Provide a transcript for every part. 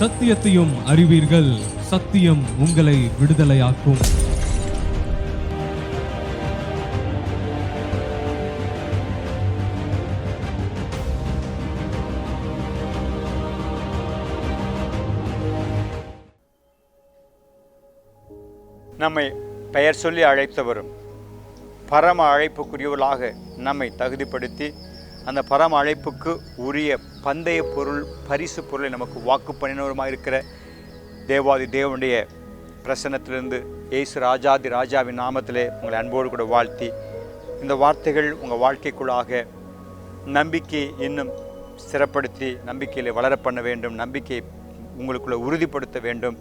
சத்தியத்தையும் அறிவீர்கள். சத்தியம் உங்களை விடுதலையாக்கும். நம்மை பெயர் சொல்லி அழைத்தவரும் பரம அழைப்புக்குரியவர்களாக நம்மை தகுதிப்படுத்தி அந்த பரம அழைப்புக்கு உரிய பந்தய பொருள் பரிசு பொருளை நமக்கு வாக்கு பண்ணினவருமாக இருக்கிற தேவாதி தேவனுடைய பிரசன்னத்திலிருந்து இயேசு ராஜாதி ராஜாவின் நாமத்திலே உங்களை அன்போடு கூட வாழ்த்தி இந்த வார்த்தைகள் உங்கள் வாழ்க்கைக்குள்ளாக நம்பிக்கை இன்னும் சிறப்படுத்தி நம்பிக்கையில் வளர பண்ண வேண்டும் நம்பிக்கை உங்களுக்குள்ளே உறுதிப்படுத்த வேண்டும்.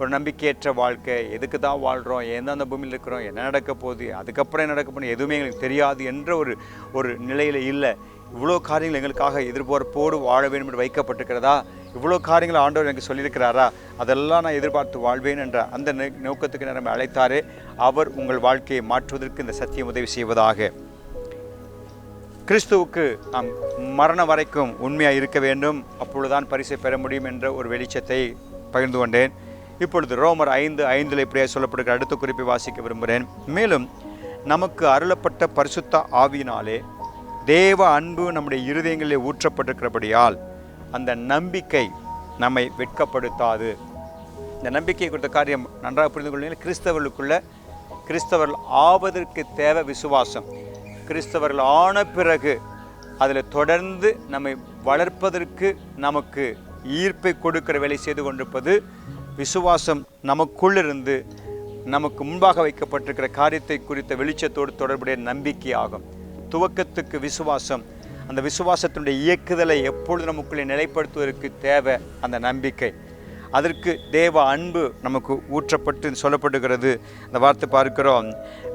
ஒரு நம்பிக்கையற்ற வாழ்க்கை எதுக்கு தான் வாழ்கிறோம் எந்தெந்த பூமியில் இருக்கிறோம்? என்ன நடக்க போகுது? அதுக்கப்புறம் என்ன நடக்க போகுது? எதுவுமே எங்களுக்கு தெரியாது என்ற ஒரு ஒரு நிலையில் இல்லை. இவ்வளோ காரியங்கள் எங்களுக்காக எதிர்பார்ப்போடு வாழ வேண்டும் என்று வைக்கப்பட்டிருக்கிறதா? இவ்வளோ காரியங்கள் ஆண்டவர் எனக்கு சொல்லியிருக்கிறாரா? அதெல்லாம் நான் எதிர்பார்த்து வாழ்வேன் என்ற அந்த நோக்கத்துக்கு நம்ம அழைத்தாரே. அவர் உங்கள் வாழ்க்கையை மாற்றுவதற்கு இந்த சத்தியம் உதவி செய்வதாக. கிறிஸ்துவுக்கு நாம் மரணம் வரைக்கும் உண்மையாக இருக்க வேண்டும். அப்பொழுதுதான் பரிசை பெற முடியும் என்ற ஒரு வெளிச்சத்தை பகிர்ந்து கொண்டேன். இப்பொழுது ரோமர் ஐந்து ஐந்தில் இப்படியே சொல்லப்படுகிற அடுத்த குறிப்பை வாசிக்க விரும்புகிறேன். மேலும் நமக்கு அருளப்பட்ட பரிசுத்த ஆவியினாலே தேவ அன்பு நம்முடைய இருதயங்களில் ஊற்றப்பட்டிருக்கிறபடியால் அந்த நம்பிக்கை நம்மை வெட்கப்படுத்தாது. இந்த நம்பிக்கை கொடுத்த காரியம் நன்றாக புரிந்து கொள்ளுங்கள். கிறிஸ்தவர்களுக்குள்ள கிறிஸ்தவர்கள் ஆவதற்கு தேவை விசுவாசம். கிறிஸ்தவர்கள் ஆன பிறகு அதில் தொடர்ந்து நம்மை வளர்ப்பதற்கு நமக்கு ஈர்ப்பை கொடுக்கிற வேலை செய்து கொண்டிருப்பது விசுவாசம் நமக்குள்ளிருந்து நமக்கு முன்பாக வைக்கப்பட்டிருக்கிற காரியத்தை குறித்த வெளிச்சத்தோடு தொடர்புடைய நம்பிக்கை ஆகும். துவக்கத்துக்கு விசுவாசம் அந்த விசுவாசத்தினுடைய இயக்குதலை எப்பொழுது நமக்குள்ளே நிலைப்படுத்துவதற்கு தேவை அந்த நம்பிக்கை. அதற்கு தேவ அன்பு நமக்கு ஊற்றப்பட்டு சொல்லப்படுகிறது. அந்த வார்த்தை பார்க்கிறோம்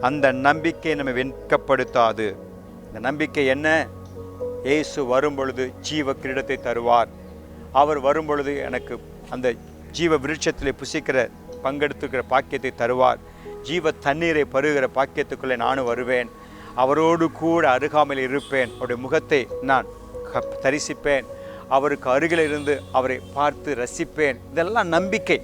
அந்த நம்பிக்கை நம்ம வெட்கப்படுத்தாது. இந்த நம்பிக்கை என்ன? இயேசு வரும் பொழுது ஜீவ கிரீடத்தை தருவார். அவர் வரும் பொழுது எனக்கு அந்த ஜீவ விருட்சத்திலே புசிக்கிற பங்கெடுத்துக்கிற பாக்கியத்தை தருவார். ஜீவ தண்ணீரை பருகிற பாக்கியத்துக்குள்ளே நானும் வருவேன். அவரோடு கூட அருகாமையில் இருப்பேன். அவருடைய முகத்தை நான் தரிசிப்பேன். அவருக்கு அருகில் இருந்து அவரை பார்த்து ரசிப்பேன். இதெல்லாம் நம்பிக்கை.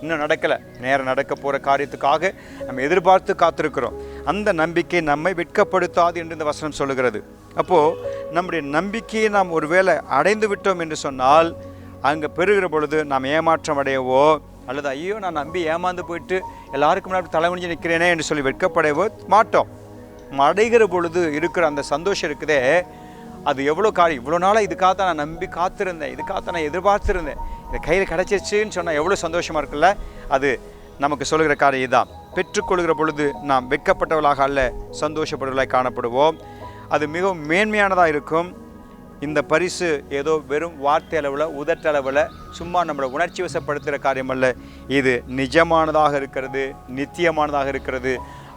இன்னும் நடக்கலை. நேரம் நடக்க போகிற காரியத்துக்காக நம்ம எதிர்பார்த்து காத்திருக்கிறோம். அந்த நம்பிக்கை நம்மை வெட்கப்படுத்தாது என்று இந்த வசனம் சொல்லுகிறது. அப்போது நம்முடைய நம்பிக்கையை நாம் ஒருவேளை அடைந்து விட்டோம் என்று சொன்னால் அங்கே பெறுகிற பொழுது நாம் ஏமாற்றம் அடையவோ அல்லது ஐயோ நான் நம்பி ஏமாந்து போயிட்டு எல்லாருக்கும் முன்னாடி தலைமுடிஞ்சு நிற்கிறேனே என்று சொல்லி வெட்கப்படையவோ மாட்டோம். அடைகிற பொழுது இருக்கிற அந்த சந்தோஷம் இருக்குதே அது எவ்வளோ காரியம் இவ்வளோ நாளாக இதுக்காக தான் நான் நம்பி காத்திருந்தேன் இதுக்காக தான் நான் எதிர்பார்த்துருந்தேன். இந்த கையில் கிடச்சிருச்சுன்னு சொன்னால் எவ்வளோ சந்தோஷமாக இருக்குல்ல? அது நமக்கு சொல்லுகிற காரியம் இதுதான். பெற்றுக்கொள்கிற பொழுது நாம் வெட்கப்பட்டவர்களாக அல்ல சந்தோஷப்படுவர்களாக காணப்படுவோம். அது மிகவும் மேன்மையானதாக இருக்கும். இந்த பரிசு ஏதோ வெறும் வார்த்தை அளவில் உதட்டளவில் சும்மா நம்மளை உணர்ச்சி வசப்படுத்துகிற காரியம் அல்ல. இது நிஜமானதாக இருக்கிறது நித்தியமானதாக இருக்கிறது.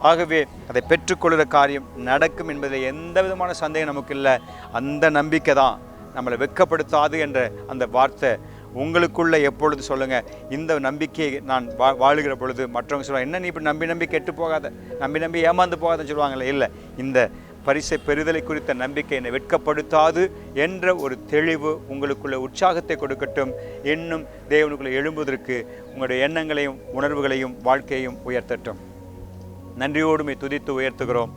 ஆகவே அதை பெற்றுக்கொள்கிற காரியம் நடக்கும் என்பதில் எந்த விதமான சந்தேகம் நமக்கு இல்லை. அந்த நம்பிக்கை தான் நம்மளை வெட்கப்படுத்தாது என்ற அந்த வார்த்தை உங்களுக்குள்ளே எப்பொழுது சொல்லுங்கள் இந்த நம்பிக்கையை நான் வா வாழுகிற பொழுது மற்றவங்க சொல்லுவாங்க என்ன நீ இப்படி நம்பி நம்பி கெட்டு போகாத நம்பி நம்பி ஏமாந்து போகாதன்னு சொல்லுவாங்களே இல்லை. இந்த பரிசை பெறுதலை குறித்த நம்பிக்கை என்னை வெட்கப்படுத்தாது என்ற ஒரு தெளிவு உங்களுக்குள்ள உற்சாகத்தை கொடுக்கட்டும். இன்னும் தேவனுக்குள்ளே எழும்புவதற்கு உங்களுடைய எண்ணங்களையும் உணர்வுகளையும் வாழ்க்கையையும் உயர்த்தட்டும். நன்றியோடுமை துதித்து உயர்த்துகிறோம்.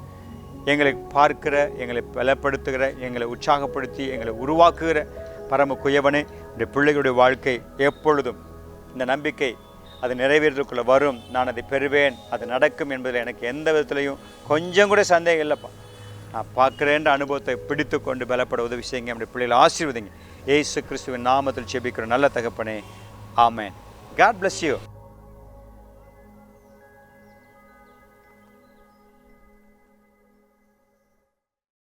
எங்களை பார்க்கிற எங்களை பலப்படுத்துகிற எங்களை உற்சாகப்படுத்தி எங்களை உருவாக்குகிற பரம குயவனே இந்த பிள்ளைகளுடைய வாழ்க்கை எப்பொழுதும் இந்த நம்பிக்கை அது நிறைவேறதுக்குள்ளே வரும். நான் அதை பெறுவேன் அது நடக்கும் என்பதில் எனக்கு எந்த விதத்துலையும் கொஞ்சம் கூட சந்தேகம் இல்லைப்பா. நான் பார்க்குறேன்ற அனுபவத்தை பிடித்து கொண்டு பலப்பட உதவி செய்யுங்க. நம்முடைய பிள்ளைகளை ஆசீர்வதிங்க. ஏசு கிறிஸ்துவின் நாமத்தில் செபிக்கிற நல்ல தகப்பனே. ஆமேன். God bless you